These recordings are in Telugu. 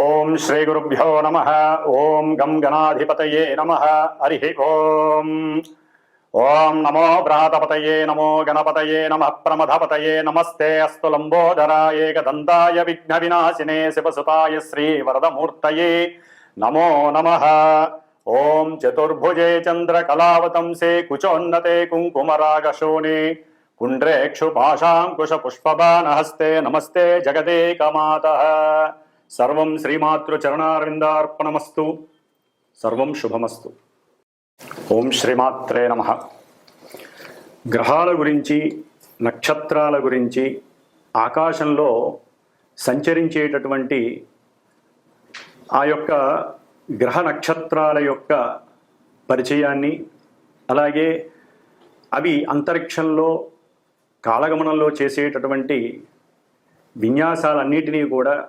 ఓం శ్రీ గురుభ్యో నమ. ఓం గం గణాధిపతయే నమ. హరి ఓం. ఓం నమో భ్రాతపతయే నమో గణపతయే నమ. ప్రమథపతయే నమస్తే. అస్తు లంబోదరాయ ఏకదంతాయ విఘ్న వినాశినే శివసుతాయ శ్రీ వరదమూర్తయే నమో నమ. ఓం చతుర్భుజే చంద్రకళావతంసే కుచోన్నతే కుంకుమరాగశోనే కుండ్రేక్షు పాశాంకుశ పుష్పబాణహస్తే నమస్తే జగదేకమాత. సర్వం శ్రీమాతృ చరణారవిందార్పణమస్తు సర్వం శుభమస్తు. ఓం శ్రీమాత్రే నమ. గ్రహాల గురించి నక్షత్రాల గురించి ఆకాశంలో సంచరించేటటువంటి ఆ యొక్క గ్రహ నక్షత్రాల యొక్క పరిచయాన్ని అలాగే అవి అంతరిక్షంలో కాలగమనంలో చేసేటటువంటి విన్యాసాలన్నిటినీ కూడా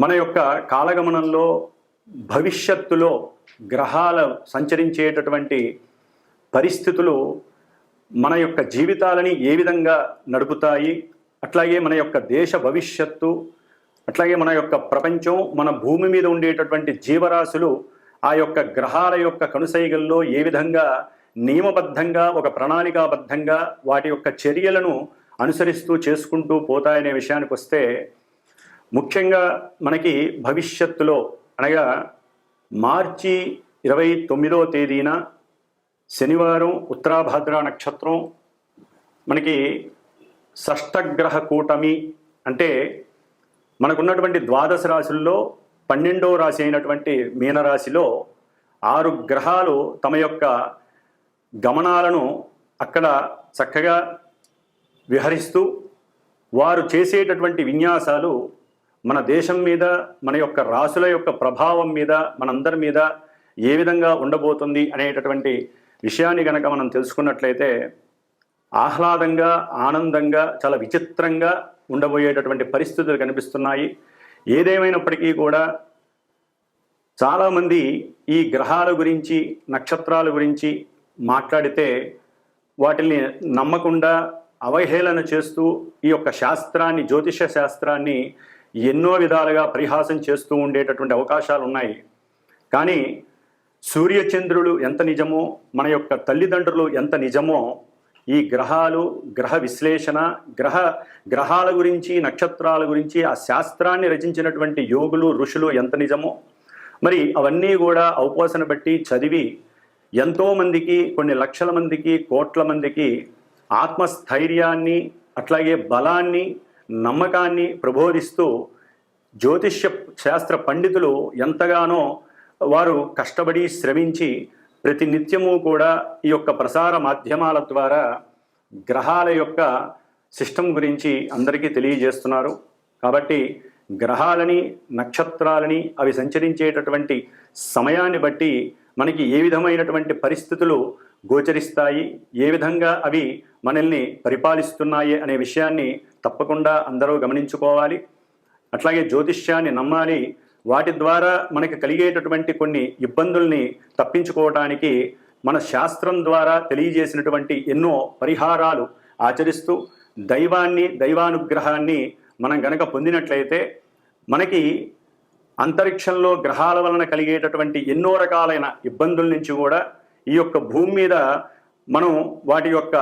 మన యొక్క కాలగమనంలో భవిష్యత్తులో గ్రహాల సంచరించేటటువంటి పరిస్థితులు మన యొక్క జీవితాలని ఏ విధంగా నడుపుతాయి అట్లాగే మన యొక్క దేశ భవిష్యత్తు అట్లాగే మన యొక్క ప్రపంచం మన భూమి మీద ఉండేటటువంటి జీవరాశులు ఆ యొక్క గ్రహాల యొక్క కనుసైగల్లో ఏ విధంగా నియమబద్ధంగా ఒక ప్రణాళికాబద్ధంగా వాటి యొక్క చర్యలను అనుసరిస్తూ చేసుకుంటూ పోతాయనే విషయానికి వస్తే ముఖ్యంగా మనకి భవిష్యత్తులో అనగా మార్చి ఇరవై తొమ్మిదో తేదీన శనివారం ఉత్తరాభద్ర నక్షత్రం మనకి షష్టగ్రహ కూటమి అంటే మనకున్నటువంటి ద్వాదశ రాశుల్లో పన్నెండో రాశి అయినటువంటి మీనరాశిలో ఆరు గ్రహాలు తమ యొక్క గమనాలను అక్కడ చక్కగా విహరిస్తూ వారు చేసేటటువంటి విన్యాసాలు మన దేశం మీద మన యొక్క రాసుల యొక్క ప్రభావం మీద మనందరి మీద ఏ విధంగా ఉండబోతుంది అనేటటువంటి విషయాన్ని కనుక మనం తెలుసుకున్నట్లయితే ఆహ్లాదంగా ఆనందంగా చాలా విచిత్రంగా ఉండబోయేటటువంటి పరిస్థితులు కనిపిస్తున్నాయి. ఏదేమైనప్పటికీ కూడా చాలామంది ఈ గ్రహాల గురించి నక్షత్రాల గురించి మాట్లాడితే వాటిని నమ్మకుండా అవహేళన చేస్తూ ఈ యొక్క శాస్త్రాన్ని జ్యోతిష శాస్త్రాన్ని ఎన్నో విధాలుగా పరిహాసం చేస్తూ ఉండేటటువంటి అవకాశాలు ఉన్నాయి కానీ సూర్యచంద్రులు ఎంత నిజమో మన యొక్క తల్లిదండ్రులు ఎంత నిజమో ఈ గ్రహాలు గ్రహ విశ్లేషణ గ్రహ గ్రహాల గురించి నక్షత్రాల గురించి ఆ శాస్త్రాన్ని రచించినటువంటి యోగులు ఋషులు ఎంత నిజమో మరి అవన్నీ కూడా అవపోసన బట్టి చదివి ఎంతోమందికి కొన్ని లక్షల మందికి కోట్ల మందికి ఆత్మస్థైర్యాన్ని అట్లాగే బలాన్ని నమ్మకాన్ని ప్రబోధిస్తూ జ్యోతిష్య శాస్త్ర పండితులు ఎంతగానో వారు కష్టపడి శ్రమించి ప్రతి నిత్యము కూడా ఈ యొక్క ప్రసార మాధ్యమాల ద్వారా గ్రహాల యొక్క సిస్టమ్ గురించి అందరికీ తెలియజేస్తున్నారు. కాబట్టి గ్రహాలని నక్షత్రాలని అవి సంచరించేటటువంటి సమయాన్ని బట్టి మనకి ఏ విధమైనటువంటి పరిస్థితులు గోచరిస్తాయి ఏ విధంగా అవి మనల్ని పరిపాలిస్తున్నాయి అనే విషయాన్ని తప్పకుండా అందరూ గమనించుకోవాలి. అట్లాగే జ్యోతిష్యాన్ని నమ్మాలి. వాటి ద్వారా మనకి కలిగేటటువంటి కొన్ని ఇబ్బందుల్ని తప్పించుకోవటానికి మన శాస్త్రం ద్వారా తెలియజేసినటువంటి ఎన్నో పరిహారాలు ఆచరిస్తూ దైవాన్ని దైవానుగ్రహాన్ని మనం గనక పొందినట్లయితే మనకి అంతరిక్షంలో గ్రహాల వలన కలిగేటటువంటి ఎన్నో రకాలైన ఇబ్బందుల నుంచి కూడా ఈ యొక్క భూమి మీద మనం వాటి యొక్క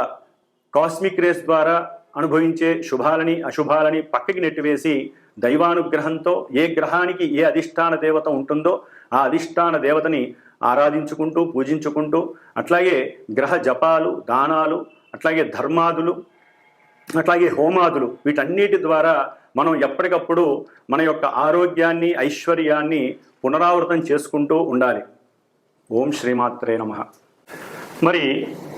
కాస్మిక్ రేస్ ద్వారా అనుభవించే శుభాలని అశుభాలని పక్కకి నెట్టివేసి దైవానుగ్రహంతో ఏ గ్రహానికి ఏ అధిష్టాన దేవత ఉంటుందో ఆ అధిష్టాన దేవతని ఆరాధించుకుంటూ పూజించుకుంటూ అట్లాగే గ్రహ జపాలు దానాలు అట్లాగే ధర్మాదులు అట్లాగే హోమాదులు వీటన్నిటి ద్వారా మనం ఎప్పటికప్పుడు మన యొక్క ఆరోగ్యాన్ని ఐశ్వర్యాన్ని పునరావృతం చేసుకుంటూ ఉండాలి. ఓం శ్రీమాత్రే నమ. మరి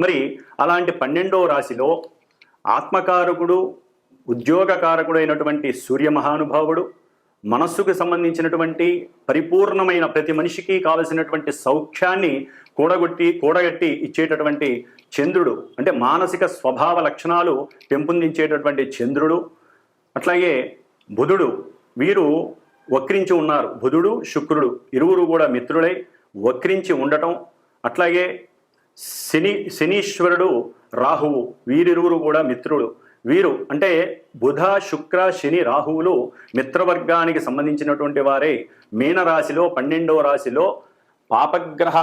మరి అలాంటి పన్నెండో రాశిలో ఆత్మకారకుడు ఉద్యోగకారకుడు అయినటువంటి సూర్య మహానుభావుడు మనస్సుకు సంబంధించినటువంటి పరిపూర్ణమైన ప్రతి మనిషికి కావలసినటువంటి సౌఖ్యాన్ని కూడగొట్టి కూడగట్టి ఇచ్చేటటువంటి చంద్రుడు. అంటే మానసిక స్వభావ లక్షణాలు పెంపొందించేటటువంటి చంద్రుడు. అట్లాగే బుధుడు. వీరు వక్రించి ఉన్నారు. బుధుడు శుక్రుడు. ఇరువురు కూడా మిత్రులై వక్రించి ఉండటం. అట్లాగే శని శనీశ్వరుడు రాహువు వీరిరువురు కూడా మిత్రుడు. వీరు అంటే బుధ శుక్ర శని రాహువులు మిత్రవర్గానికి సంబంధించినటువంటి వారే. మీనరాశిలో పన్నెండవ రాశిలో పాపగ్రహ